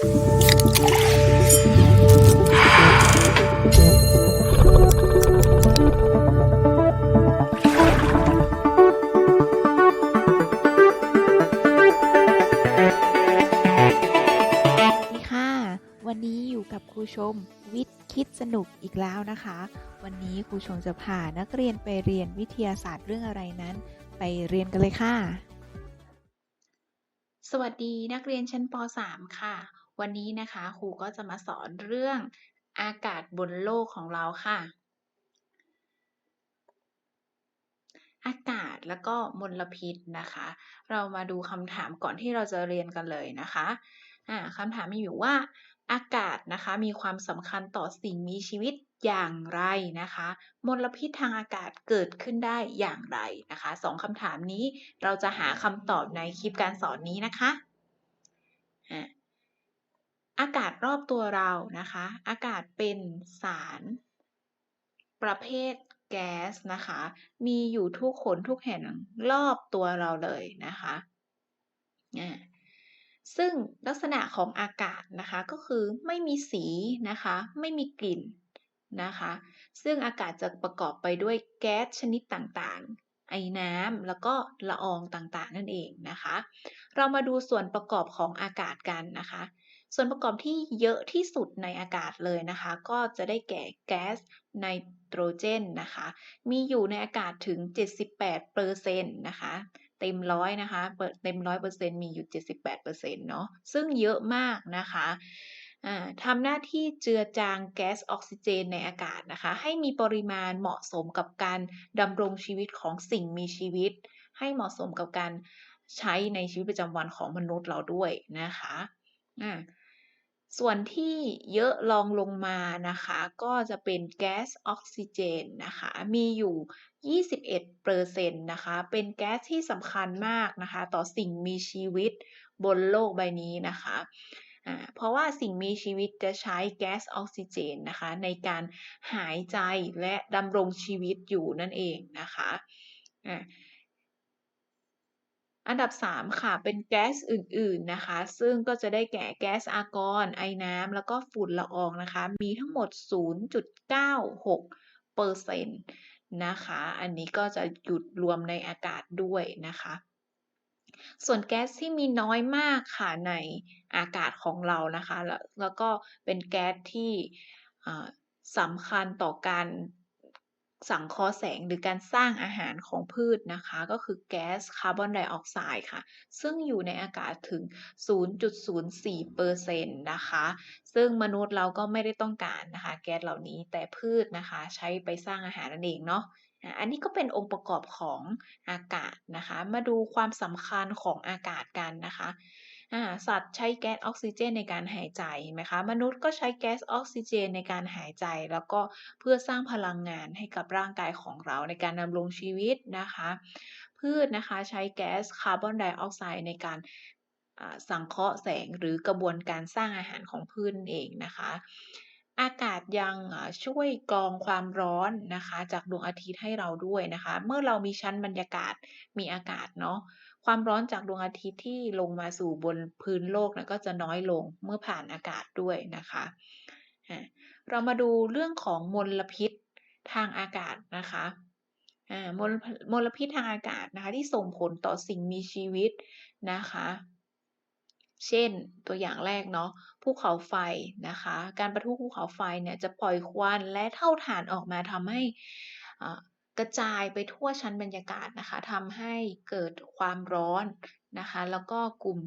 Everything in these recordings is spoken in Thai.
สวัสดีค่ะวันนี้อยู่กับครูชมวิทย์คิดสนุกอีกแล้วนะคะ วันนี้ครูชมจะพานักเรียนไปเรียนวิทยาศาสตร์เรื่องอะไรนั้น ไปเรียนกันเลยค่ะ สวัสดีนักเรียนชั้นป .3 ค่ะ วันนี้นะคะครูก็จะมาสอนเรื่องอากาศบนโลกของเราค่ะ อากาศแล้วก็มลพิษนะคะ เรามาดูคำถามก่อนที่เราจะเรียนกันเลยนะคะอ่าคำถามมีอยู่ว่า อากาศนะคะมีความสำคัญต่อสิ่งมีชีวิตอย่างไรนะคะ มลพิษทางอากาศเกิดขึ้นได้อย่างไรนะคะสองคำถามนี้เราจะหาคำตอบในคลิปการสอนนี้นะคะอะ อากาศรอบตัวเรานะคะ อากาศเป็นสาร ประเภทแก๊สนะคะ มีอยู่ทุกขนทุกแห่งรอบตัวเราเลยนะคะซึ่งลักษณะของอากาศนะคะก็คือไม่มีสีนะคะ ไม่มีกลิ่นนะคะ ซึ่งอากาศจะประกอบไปด้วยแก๊สชนิดต่างๆ ไอน้ำแล้วก็ละอองต่างๆ นั่นเองนะคะ เรามาดูส่วนประกอบของอากาศกันนะคะ ส่วนประกอบที่เยอะที่สุดในอากาศเลยนะคะ ก็จะได้แก่แก๊สไนโตรเจนนะคะ มีอยู่ในอากาศถึง 78เปอร์เซ็นต์นะคะเต็มร้อยนะคะเปิดเต็มร้อยเปอร์เซ็นต์มีอยู่ 78เปอร์เซ็นต์เนาะซึ่งเยอะมากนะคะทำหน้าที่เจือจางแก๊สออกซิเจนในอากาศนะคะ ให้มีปริมาณเหมาะสมกับการดำรงชีวิตของสิ่งมีชีวิต ให้เหมาะสมกับการใช้ในชีวิตประจำวันของมนุษย์เราด้วยนะคะอ่า ส่วนที่เยอะรองลงมานะคะ ก็จะเป็นแก๊สออกซิเจนนะคะ มีอยู่ 21เปอร์เซ็นต์นะคะ เป็นแก๊สที่สำคัญมากนะคะ ต่อสิ่งมีชีวิตบนโลกใบนี้นะคะอ่าเพราะว่าสิ่งมีชีวิตจะใช้แก๊สออกซิเจนนะคะ ในการหายใจและดำรงชีวิตอยู่นั่นเองนะคะ อันดับ 3 ค่ะ เป็นแก๊สอื่นๆนะคะ ซึ่งก็จะได้แก่แก๊สอากอนไอน้ำ แล้วก็ฝุ่นละอองนะคะ มีทั้งหมด 0.96เปอร์เซ็นต์นะคะ อันนี้ก็จะหยุดรวมในอากาศด้วยนะคะ ส่วนแก๊สที่มีน้อยมากค่ะในอากาศของเรานะคะ แล้วแล้วก็เป็นแก๊สที่สำคัญต่อการ สังเคราะห์แสงหรือการสร้างอาหารของพืชนะคะ ก็คือแก๊สคาร์บอนไดออกไซด์ค่ะ ซึ่งอยู่ในอากาศถึง 0.04เปอร์เซ็นต์นะคะ ซึ่งมนุษย์เราก็ไม่ได้ต้องการนะคะ แก๊สเหล่านี้แต่พืชนะคะ ใช้ไปสร้างอาหารนั่นเองเนาะอันนี้ก็เป็นองค์ประกอบของอากาศนะคะ มาดูความสำคัญของอากาศกันนะคะ สัตว์ใช้แก๊สออกซิเจนในการหายใจเห็นไหมคะ มนุษย์ก็ใช้แก๊สออกซิเจนในการหายใจ แล้วก็เพื่อสร้างพลังงานให้กับร่างกายของเราในการดำรงชีวิตนะคะ พืชนะคะใช้แก๊สคาร์บอนไดออกไซด์ในการสังเคราะห์แสงหรือกระบวนการสร้างอาหารของพืชเองนะคะอากาศยังช่วยกรองความร้อนนะคะ จากดวงอาทิตย์ให้เราด้วยนะคะ เมื่อเรามีชั้นบรรยากาศมีอากาศเนาะ ความร้อนจากดวงอาทิตย์ที่ลงมาสู่บนพื้นโลกนะก็จะน้อยลงเมื่อผ่านอากาศด้วยนะคะ เรามาดูเรื่องของมลพิษทางอากาศนะคะมลมลพิษทางอากาศนะคะที่ส่งผลต่อสิ่งมีชีวิตนะคะ เช่นตัวอย่างแรกเนาะภูเขาไฟนะคะ การประทุภูเขาไฟเนี่ยจะปล่อยควันและเท่าฐานออกมาทำให้อ่า กระจายไปทั่วชั้นบรรยากาศนะคะทำให้เกิดความร้อนนะคะ แล้วก็กลุ่ม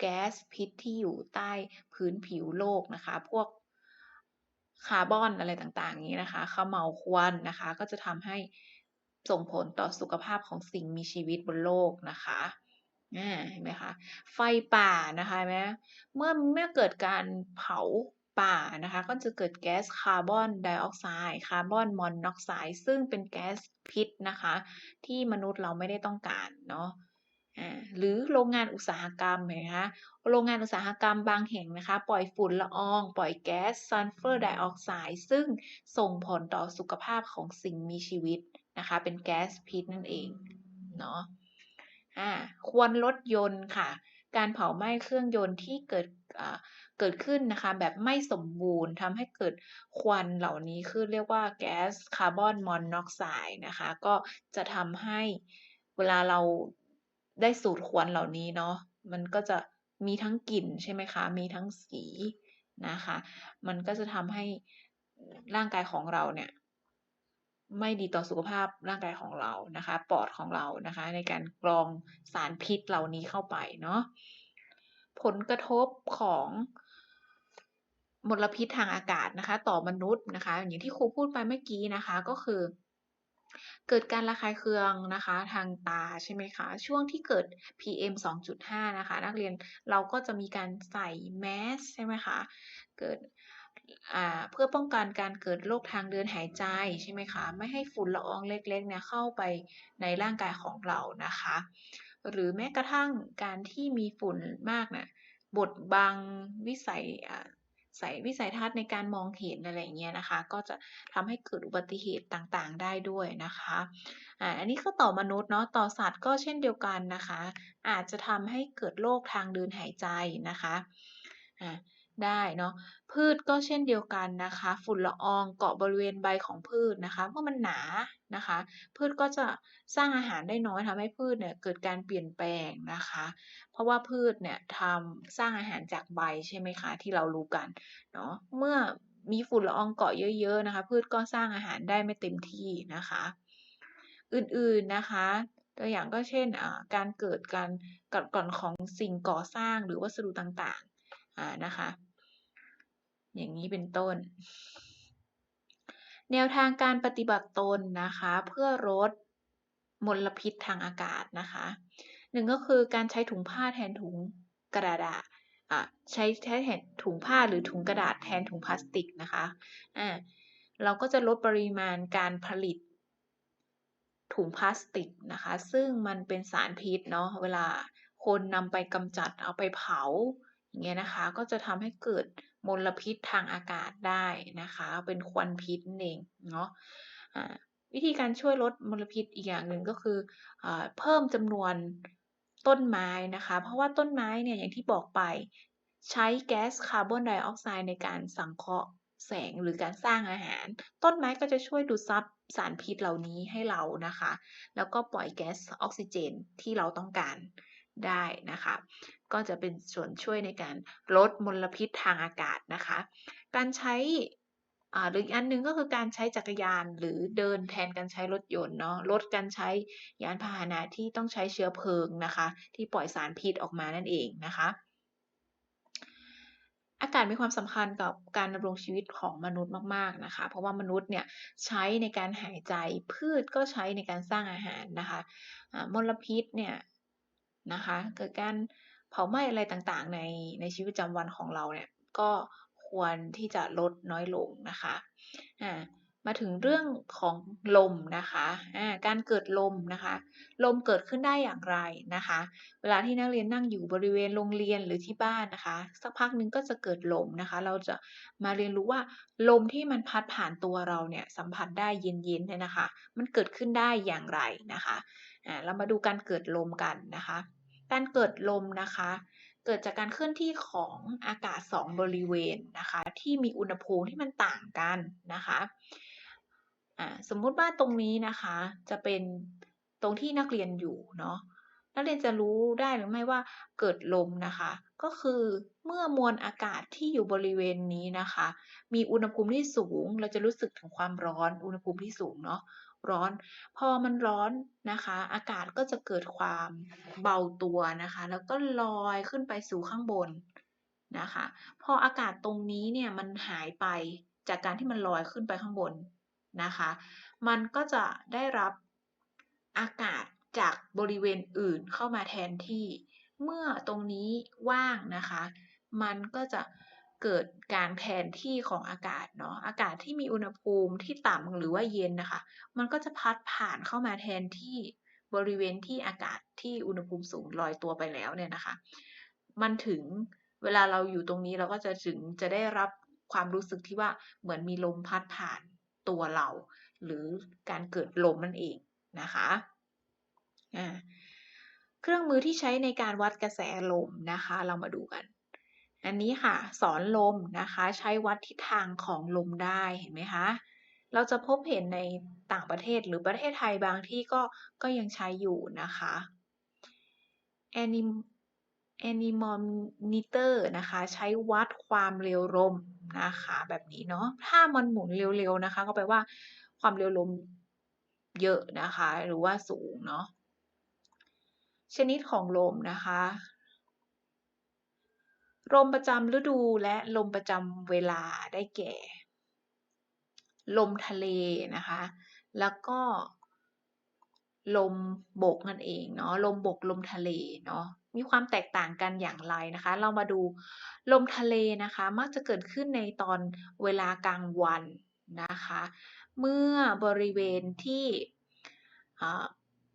แก๊สพิษที่อยู่ใต้พื้นผิวโลกนะคะ พวกคาร์บอนอะไรต่างๆอย่างนี้นะคะเขม่าควันนะคะ ก็จะทำให้ส่งผลต่อสุขภาพของสิ่งมีชีวิตบนโลกนะคะเห็นไหมคะ ไฟป่านะคะเห็นไหมเมื่อเมื่อเกิดการเผา ป่านะคะก็จะเกิดแก๊สคาร์บอนไดออกไซด์คาร์บอนมอนอกไซด์ซึ่งเป็นแก๊สพิษนะคะ ที่มนุษย์เราไม่ได้ต้องการเนาะหรือโรงงานอุตสาหกรรมเห็นไหมคะโรงงานอุตสาหกรรมบางแห่งนะคะ ปล่อยฝุ่นละออง ปล่อยแก๊สซัลเฟอร์ไดออกไซด์ซึ่งส่งผลต่อสุขภาพของสิ่งมีชีวิตนะคะ เป็นแก๊สพิษนั่นเองเนาะอ่าควนรถยนต์ค่ะ การเผาไหม้เครื่องยนต์ที่เกิดเกิดขึ้นนะคะแบบไม่สมบูรณ์ทำให้เกิดควันเหล่านี้ขึ้นเรียกว่าแก๊สคาร์บอนมอนอกไซด์นะคะก็จะทำให้เวลาเราได้สูดควันเหล่านี้เนาะมันก็จะมีทั้งกลิ่นใช่ไหมคะ มีทั้งสีนะคะ มันก็จะทำให้ร่างกายของเราเนี่ย ไม่ดีต่อสุขภาพร่างกายของเรานะคะ ปอดของเรานะคะ ในการกรองสารพิษเหล่านี้เข้าไปเนาะผลกระทบของมลพิษทางอากาศนะคะ ต่อมนุษย์นะคะ อย่างที่ครูพูดไปเมื่อกี้นะคะก็คือ เกิดการระคายเคืองนะคะ ทางตาใช่ไหมคะ ช่วงที่เกิด PM 2.5 นะคะ นักเรียนเราก็จะมีการใส่แมสใช่ไหมคะ เกิด เพื่อป้องกันการเกิดโรคทางเดินหายใจใช่ไหมคะ ไม่ให้ฝุ่นละอองเล็กๆเนี่ยเข้าไปในร่างกายของเรานะคะ หรือแม้กระทั่งการที่มีฝุ่นมากน่ะบดบังวิสัยใส่วิสัยทัศน์ในการมองเห็นอะไรอย่างเงี้ยนะคะ ก็จะทำให้เกิดอุบัติเหตุต่างๆ ได้ด้วยนะคะอ่าอันนี้ก็ต่อมนุษย์เนาะต่อสัตว์ก็เช่นเดียวกันนะคะ อาจจะทำให้เกิดโรคทางเดินหายใจนะคะอ่า ได้เนาะพืชก็เช่นเดียวกันนะคะ ฝุ่นละอองเกาะบริเวณใบของพืชนะคะ เมื่อมันหนานะคะ พืชก็จะสร้างอาหารได้น้อยทำให้พืชเนี่ยเกิดการเปลี่ยนแปลงนะคะ เพราะว่าพืชเนี่ยทำสร้างอาหารจากใบใช่ไหมคะที่เรารู้กันเนาะเมื่อมีฝุ่นละอองเกาะเยอะๆนะคะ พืชก็สร้างอาหารได้ไม่เต็มที่นะคะ อื่นๆนะคะตัวอย่างก็เช่นการเกิดการกัดกร่อนของสิ่งก่อสร้างหรือวัสดุต่างๆนะคะ อย่างนี้เป็นต้น แนวทางการปฏิบัติตนนะคะ เพื่อลดมลพิษทางอากาศนะคะหนึ่งก็คือการใช้ถุงผ้าแทนถุงกระดาษอะใช้ใช้แทนถุงผ้าหรือถุงกระดาษแทนถุงพลาสติกนะคะอ่าเราก็จะลดปริมาณการผลิตถุงพลาสติกนะคะ ซึ่งมันเป็นสารพิษเนาะเวลาคนนำไปกำจัดเอาไปเผาอย่างเงี้ยนะคะ ก็จะทำให้เกิด มลพิษทางอากาศได้นะคะ เป็นควันพิษนั่นเองเนาะวิธีการช่วยลดมลพิษอีกอย่างหนึ่งก็คืออเพิ่มจำนวนต้นไม้นะคะ เพราะว่าต้นไม้เนี่ยอย่างที่บอกไปใช้แก๊สคาร์บอนไดออกไซด์ในการสังเคราะห์แสงหรือการสร้างอาหาร ต้นไม้ก็จะช่วยดูดซับสารพิษเหล่านี้ให้เรานะคะ แล้วก็ปล่อยแก๊สออกซิเจนที่เราต้องการ ได้นะคะ ก็จะเป็นส่วนช่วยในการลดมลพิษทางอากาศนะคะ การใช้หรืออีกอันนึงก็คือการใช้จักรยานหรือเดินแทนการใช้รถยนต์เนาะลดการใช้ยานพาหนะที่ต้องใช้เชื้อเพลิงนะคะ ที่ปล่อยสารพิษออกมานั่นเองนะคะ อากาศมีความสำคัญกับการดำรงชีวิตของมนุษย์มาก ๆนะคะ เพราะว่ามนุษย์เนี่ยใช้ในการหายใจพืชก็ใช้ในการสร้างอาหารนะคะมลพิษเนี่ย นะคะ เกิดการเผาไหม้อะไรต่างๆ ในในชีวิตประจำวันของเราเนี่ยก็ควรที่จะลดน้อยลงนะคะอ่ามาถึงเรื่องของลมนะคะอ่าการเกิดลมนะคะ ลมเกิดขึ้นได้อย่างไรนะคะ เวลาที่นักเรียนนั่งอยู่บริเวณโรงเรียนหรือที่บ้านนะคะ สักพักหนึ่งก็จะเกิดลมนะคะ เราจะมาเรียนรู้ว่าลมที่มันพัดผ่านตัวเราเนี่ยสัมผัสได้เย็นๆเนี่ยนะคะ มันเกิดขึ้นได้อย่างไรนะคะอ่าเรามาดูการเกิดลมกันนะคะ การเกิดลมนะคะ เกิดจากการเคลื่อนที่ของอากาศ 2 บริเวณนะคะ ที่มีอุณหภูมิที่มันต่างกันนะคะสมมุติว่าตรงนี้นะคะ จะเป็นตรงที่นักเรียนอยู่เนาะนักเรียนจะรู้ได้หรือไม่ว่าเกิดลมนะคะ ก็คือเมื่อมวลอากาศที่อยู่บริเวณนี้นะคะ มีอุณหภูมิที่สูง เราจะรู้สึกถึงความร้อนอุณหภูมิที่สูงเนาะ ร้อน พอมันร้อนนะคะ อากาศก็จะเกิดความเบาตัวนะคะ แล้วก็ลอยขึ้นไปสู่ข้างบนนะคะ พออากาศตรงนี้เนี่ยมันหายไปจากการที่มันลอยขึ้นไปข้างบนนะคะ มันก็จะได้รับอากาศจากบริเวณอื่นเข้ามาแทนที่ เมื่อตรงนี้ว่างนะคะ มันก็จะ เกิดการแทนที่ของอากาศเนาะอากาศที่มีอุณหภูมิที่ต่ำหรือว่าเย็นนะคะ มันก็จะพัดผ่านเข้ามาแทนที่บริเวณที่อากาศที่อุณหภูมิสูงลอยตัวไปแล้วเนี่ยนะคะ มันถึงเวลาเราอยู่ตรงนี้เราก็จะถึงจะได้รับความรู้สึกที่ว่าเหมือนมีลมพัดผ่านตัวเรา หรือการเกิดลมนั่นเองนะคะเครื่องมือที่ใช้ในการวัดกระแสลมนะคะ เรามาดูกัน อันนี้ค่ะ สอนลมนะคะ ใช้วัดทิศทางของลมได้เห็นไหมคะเราจะพบเห็นในต่างประเทศหรือประเทศไทยบางที่ก็ก็ยังใช้อยู่นะคะ Anim Anemometer นะคะ ใช้วัดความเร็วลมนะคะ แบบนี้เนาะถ้ามันหมุนเร็วๆนะคะ ก็แปลว่าความเร็วลมเยอะนะคะ หรือว่าสูงเนาะชนิดของลมนะคะ ลมประจำฤดูและลมประจำเวลาได้แก่ ลมทะเลนะคะ แล้วก็ ลมบกนั่นเองเนาะลมบกลมทะเลเนาะมีความแตกต่างกันอย่างไรนะคะ เรามาดูลมทะเลนะคะ มักจะเกิดขึ้นในตอนเวลากลางวันนะคะ เมื่อบริเวณที่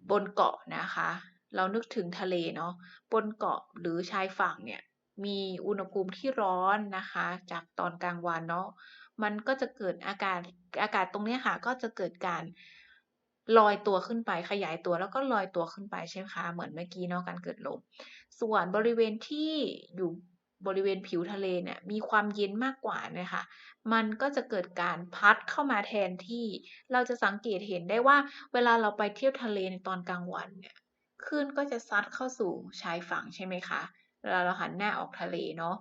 บนเกาะนะคะ เรานึกถึงทะเลเนาะบนเกาะหรือชายฝั่งเนี่ย มีอุณหภูมิที่ร้อนนะคะ จากตอนกลางวันเนาะมันก็จะเกิดอากาศอากาศตรงนี้ค่ะ ก็จะเกิดการลอยตัวขึ้นไปขยายตัวแล้วก็ลอยตัวขึ้นไปใช่ไหมคะเหมือนเมื่อกี้เนาะการเกิดลมส่วนบริเวณที่อยู่บริเวณผิวทะเลเนี่ยมีความเย็นมากกว่านี่ยค่ะมันก็จะเกิดการพัดเข้ามาแทนที่เราจะสังเกตเห็นได้ว่า เวลาเราไปเที่ยวทะเลในตอนกลางวันเนี่ยคลื่นก็จะซัดเข้าสู่ชายฝั่งใช่ไหมคะ เวลาเราหันหน้าออกทะเลเนาะ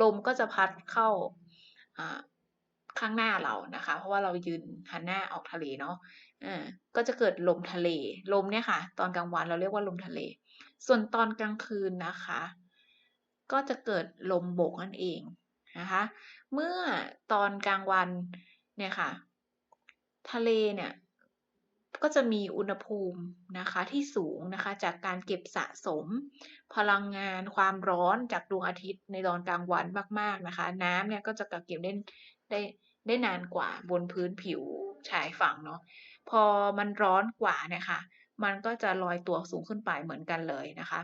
ลมก็จะพัดเข้าข้างหน้าเรานะคะ เพราะว่าเรายืนหันหน้าออกทะเลเนาะก็จะเกิดลมทะเล ลมเนี่ยค่ะ ตอนกลางวันเราเรียกว่าลมทะเล ส่วนตอนกลางคืนนะคะ ก็จะเกิดลมบกนั่นเองนะคะ เมื่อตอนกลางวันเนี่ยค่ะ ทะเลเนี่ย ก็จะมีอุณหภูมินะคะที่สูงนะคะจากการเก็บสะสม พลังงานความร้อนจากดวงอาทิตย์ในตอนกลางวันมากๆนะคะ น้ำเนี่ยก็จะกักเก็บได้ได้ได้นานกว่าบนพื้นผิวชายฝั่งเนาะพอมันร้อนกว่าเนี่ยค่ะมันก็จะลอยตัวสูงขึ้นไปเหมือนกันเลยนะคะ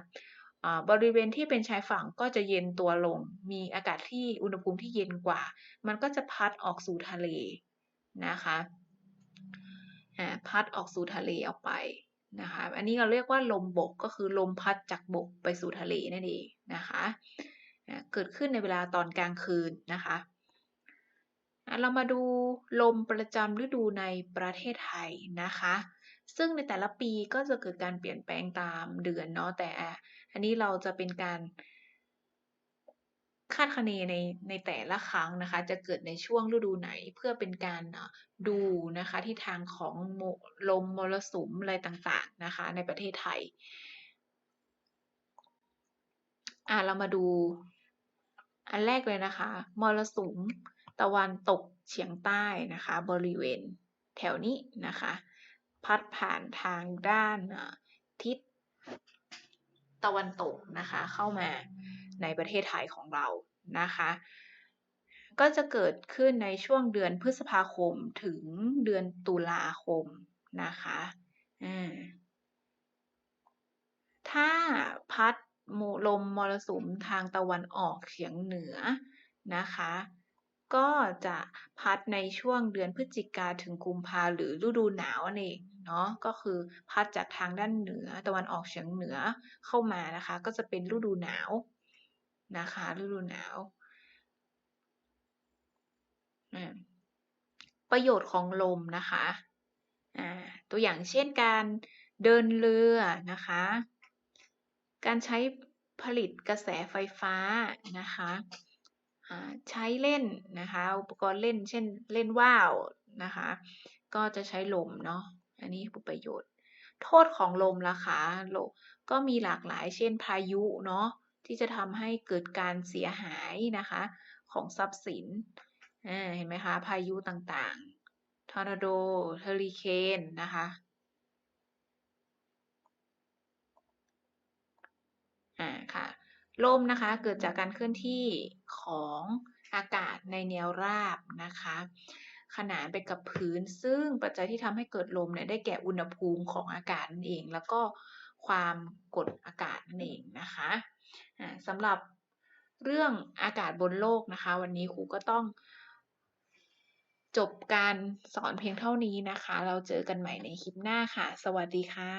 บริเวณที่เป็นชายฝั่งก็จะเย็นตัวลง มีอากาศที่อุณหภูมิที่เย็นกว่า มันก็จะพัดออกสู่ทะเลนะคะ พัดออกสู่ทะเลออกไปนะคะ อันนี้เราเรียกว่าลมบกก็คือลมพัดจากบกไปสู่ทะเลนั่นเองนะคะเกิดขึ้นในเวลาตอนกลางคืนนะคะเรามาดูลมประจำฤดูในประเทศไทยนะคะ ซึ่งในแต่ละปีก็จะเกิดการเปลี่ยนแปลงตามเดือนเนาะแต่อันนี้เราจะเป็นการ คาดคะเนในในแต่ละครั้งนะคะ จะเกิดในช่วงฤดูไหนเพื่อเป็นการดูนะคะทิศทางของมลมมรสุมอะไรต่างๆนะคะในประเทศไทยอ่าเรามาดูอันแรกเลยนะคะมรสุมตะวันตกเฉียงใต้นะคะ บริเวณแถวนี้นะคะ พัดผ่านทางด้านทิศตะวันตกนะคะเข้ามา ในประเทศไทยของเรานะคะ ก็จะเกิดขึ้นในช่วงเดือนพฤษภาคมถึงเดือนตุลาคมนะคะถ้าพัดโมลมมรสุมทางตะวันออกเฉียงเหนือนะคะ ก็จะพัดในช่วงเดือนพฤศจิกาถึงกุมภาหรือฤดูหนาวนั่นเองเนาะก็คือพัดจากทางด้านเหนือตะวันออกเฉียงเหนือเข้ามานะคะ ก็จะเป็นฤดูหนาว นะคะฤดูหนาวประโยชน์ของลมนะคะตัวอย่างเช่นการเดินเรือนะคะ การใช้ผลิตกระแสไฟฟ้านะคะใช้เล่นนะคะอุปกรณ์เล่นเช่นเล่นว่าวนะคะ ก็จะใช้ลมเนาะอันนี้คือประโยชน์ โทษของลมล่ะคะลก็มีหลากหลายเช่นพายุเนาะ ที่จะทำให้เกิดการเสียหายนะคะของทรัพย์สินเห็นไหมคะ พายุต่างๆ ทอร์นาโดเฮอริเคนนะคะอาค่ะลมนะคะเกิดจากการเคลื่อนที่ของอากาศในแนวราบนะคะ ขนานไปกับพื้นซึ่งปัจจัยที่ทำให้เกิดลมเนี่ยได้แก่อุณหภูมิของอากาศนั่นเอง แล้วก็ความกดอากาศนั่นเองนะคะ สำหรับเรื่องอากาศบนโลกนะคะ วันนี้ครูก็ต้อง จบการสอนเพียงเท่านี้นะคะ เราเจอกันใหม่ในคลิปหน้าค่ะ สวัสดีค่ะ